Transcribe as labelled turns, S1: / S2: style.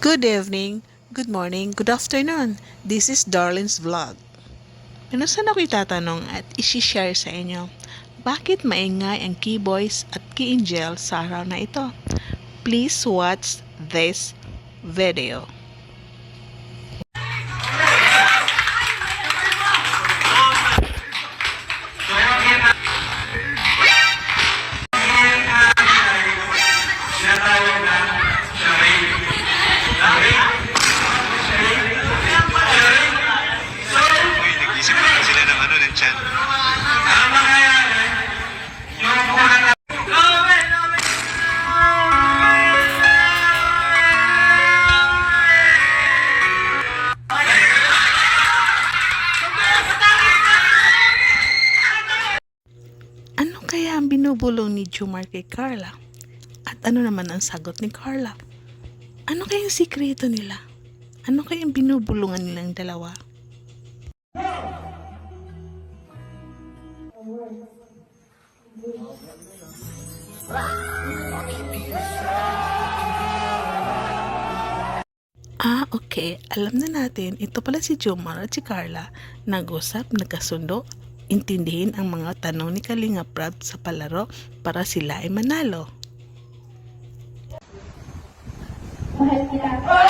S1: Good evening, good morning, good afternoon. This is Darlene's Vlog. Minusan ako itatanong at isi-share sa inyo. Bakit maingay ang key boys at key angel sa araw na ito? Please watch this video.
S2: Ng
S1: ano, kaya ang binubulong ni Jumar kay Carla? At ano naman ang sagot ni Carla? Ano kaya ang sikreto nila? Ano kaya ang binubulungan nilang dalawa? Ah, okay. Alam na natin, ito pala si Jomar at si Carla. Nag-usap, nagkasundo, intindihin ang mga tanong ni Kalinga Prab sa palaro para sila ay manalo.
S3: Mahal kita.